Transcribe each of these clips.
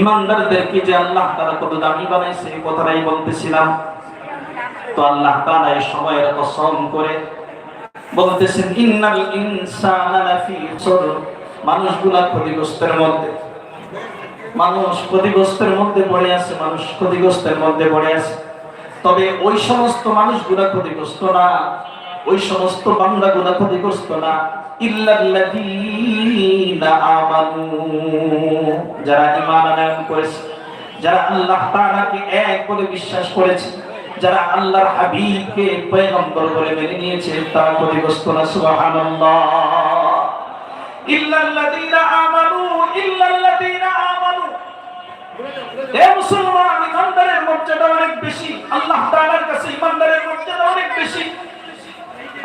ইমানদারদেরকে যে আল্লাহ তারা কত দামি বানাইছে, এই কথাটাই বলতেছিলাম। তো আল্লাহ তাআলা এই সময়ের কসম করে বলতেছেন, ইন্নাল ইনসানা মানুষগুলা ক্ষতিগ্রস্তের মধ্যে। মানুষ ক্ষতিগ্রস্তের মধ্যে পড়ে আছে, মানুষ ক্ষতিগ্রস্তের মধ্যে পড়ে আছে। তবে ওই সমস্ত মানুষগুলা ক্ষতিগ্রস্ত না। ওই সমস্ত বান্দাগুলা ক্ষতিগ্রস্ত না। যারা ঈমান আনয়ন করেছে, যারা আল্লাহ তাআলাকে এক বলে বিশ্বাস করেছে, যারা আল্লাহর হাবিবকে পয়গম্বর বলে মেনে নিয়েছে, তারা ক্ষতিগ্রস্ত না, সুবহানাল্লাহ। ইল্লাল্লাযীনা আমানু ইল্লাল্লাযীনা আমানু। হে মুসলমান, ইমানদারের মর্যাদা অনেক বেশি। আল্লাহ তাআলার কাছে ইমানদারের মর্যাদা অনেক বেশি।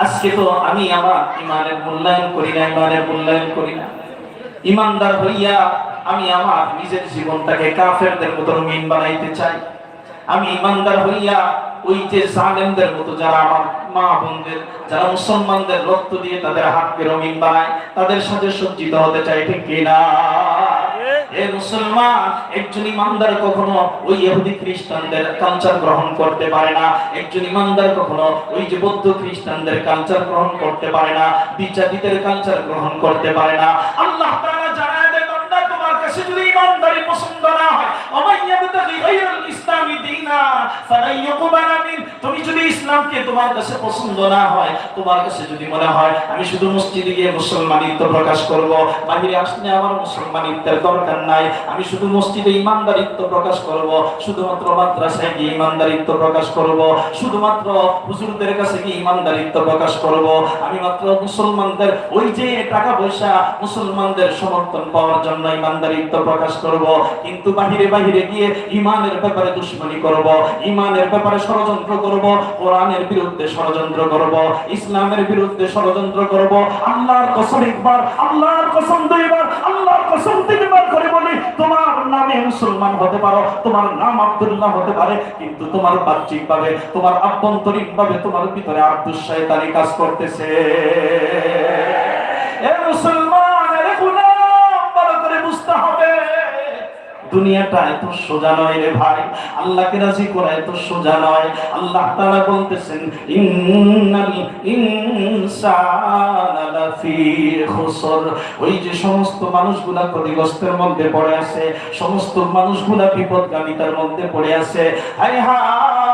আজকে তো আমি আমার ইমানের মূল্যায়ন করি না, ইমানের মূল্যায়ন করি না। ইমানদার হইয়া আমি আমার নিজের জীবনটাকে কাফেরদের মতো রঙিন বানাইতে চাই। আমি ইমানদার হইয়া ওই যে জালেমদের মতো যারা আমার মা বোনদের, যারা মুসলমানদের রক্ত দিয়ে তাদের হাতকে রঙিন বানায়, তাদের সাথে সজ্জিত হতে চাই, ঠিক কিনা? এ মুসলমান, একজন ইমানদার কখনো ওই ইহুদি খ্রিস্টানদের কালচার গ্রহণ করতে পারে না। একজন ইমানদার কখনো ওই যে বৌদ্ধ খ্রিস্টানদের কালচার গ্রহণ করতে পারে না বিজাতিদের কালচার গ্রহণ করতে পারে না। আল্লাহ তাআলা জানায় দেয়, বান্দা, তোমার কাছে যদি ইমানদারি পছন্দ না হয় অমাইয়াবতাগি গায়রুল ইসলামি দীনা ইউকবালা মিন ইসলামকে তোমার কাছে পছন্দ না হয়, তোমার কাছে যদি মনে হয়, আমি শুধু মসজিদে গিয়ে মুসলমানিত্ব প্রকাশ করব, বাহিরে আসলে আমার মুসলমানিত্বের দরকার নাই, আমি শুধু মসজিদে ইমানদারিত্ব প্রকাশ করব, শুধুমাত্র মাদ্রাসায় গিয়ে ইমানদারিত্ব প্রকাশ করব, শুধুমাত্র হুজুরদের কাছে গিয়ে ইমানদারিত্ব প্রকাশ করব, আমি মাত্র মুসলমানদের ওই যে টাকা পয়সা মুসলমানদের সমর্থন পাওয়ার জন্য ইমানদারিত্ব প্রকাশ করব, কিন্তু বাহিরে বাহিরে গিয়ে ইমানের ব্যাপারে দুশ্মনী করব, ইমানের ব্যাপারে ষড়যন্ত্র করব কোরআনের বিরুদ্ধে ষড়যন্ত্র করব, ইসলামের বিরুদ্ধে ষড়যন্ত্র করব, আল্লাহর কসম একবার, আল্লাহর কসম দুইবার, আল্লাহর কসম তিনবার করে বলি, তোমার নামে মুসলমান হতে পারো, তোমার নাম আব্দুল্লাহ হতে পারে, কিন্তু তোমার বাহ্যিক ভাবে তোমার আভ্যন্তরিক ভাবে তোমার ভিতরে আব্দুল শয়তানি কাজ করতেছে। এ মুসলমান দুনিয়াটা এত সোজা নয় রে ভাই। আল্লাহকে রাজি করা এত সোজা নয়। আল্লাহ তাআলা বলতেছেন, ইন্নাল ইনসানা লাফি খুসর। ওই যে সমস্ত মানুষগুলা ক্ষতিগ্রস্তের মধ্যে পড়ে আছে, সমস্ত মানুষগুলা বিপদগামিতার মধ্যে পড়ে আছে। হায় হায়!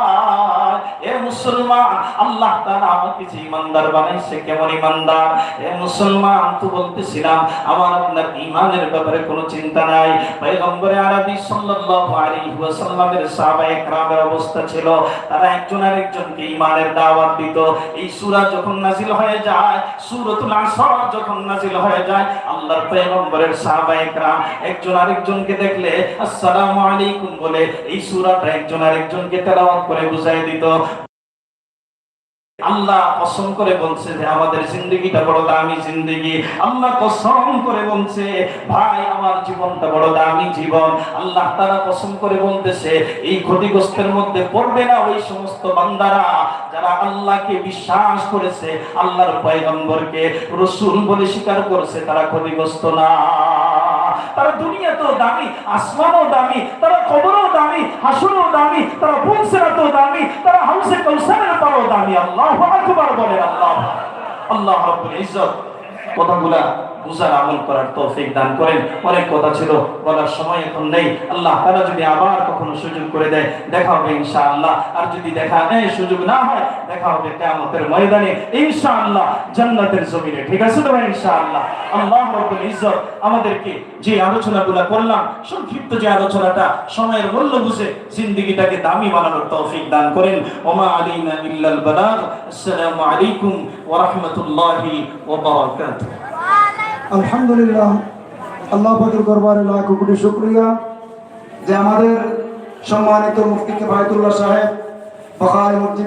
এ মুসলমান, আল্লাহ তাআলা আমাকে যে ইমানদার বানাইছে কেমন ইমানদার? এ মুসলমান, তো বলতেছিলাম, আমার আপনার ইমানের ব্যাপারে কোনো চিন্তা নাই। পয়গম্বরে আরবি সাল্লাল্লাহু আলাইহি ওয়াসাল্লামের সাহাবায়ে কেরামের অবস্থা ছিল। তারা একজন আরেকজনকে ইমানের দাওয়াত দিত। এই সূরা যখন নাজিল হয়ে যায়, সূরাতুল আসর যখন নাজিল হয়ে যায়, আল্লাহর পয়গম্বরের সাহাবায়ে কেরাম একজন আরেকজনকে দেখলে, আসসালামু আলাইকুম বলে এই সূরাটা একজন আরেকজনকে তেলাওয়াত করে বুঝাই দিত। আল্লাহ কসম করে বলছে যে আমাদের জিন্দগিটা বড় দামি জিন্দগি। আল্লাহ কসম করে বলছে, ভাই, আমার জীবনটা বড় দামি জীবন। আল্লাহ তারা কসম করে বলতেছে, এই ক্ষতিগ্রস্তের মধ্যে পড়বে না ওই সমস্ত বান্দারা যারা আল্লাহকে বিশ্বাস করেছে, আল্লাহর পয়গম্বরকে। রসুল বলে স্বীকার করেছে, তারা ক্ষতিগ্রস্ত না। তারা দুনিয়া তো দামি, আসমানও দামি, তারা কবরও দামি, হাসুরও দামি, তারা পুলসেরাতেও দামি, তারা হাউসে কৌসারের পরও দামি। আল্লাহ আকবার বলে আল্লাহ আল্লাহ রব্বুল ইজ্জত। কথাগুলা বুঝার আমল করার তৌফিক দান করেন। অনেক কথা ছিল, বলার সময় এখন নেই। আল্লাহ তারা যদি আবার কখনো সুযোগ করে দেয়, দেখা হবে ইনশাআল্লাহ। আর যদি দেখা নেই, সুযোগ না হয়, দেখা হবে কিয়ামতের ময়দানে। ইনশাআল্লাহ জান্নাতের জমিনে, ঠিক আছে তো ইনশাআল্লাহ। আল্লাহ রাব্বুল ইজ্জত আমাদেরকে যে আলোচনাগুলো করলাম, সংক্ষিপ্ত যে আলোচনাটা, সময়ের মূল্য বুঝে জিন্দেগিটাকে দামি বানানোর তৌফিক দান করেন। ওমা আলাইনা ইল্লাল বালাগ। আসসালামু আলাইকুম ওয়া রাহমাতুল্লাহি ওয়া বারাকাতুহু। আলহামদুলিল্লাহ, আল্লাহ পাকের দরবারে লাখ কোটি শুক্রিয়া যে আমাদের সম্মানিত মুফতিকে বায়তুল্লাহ সাহেব, বখারি মসজিদে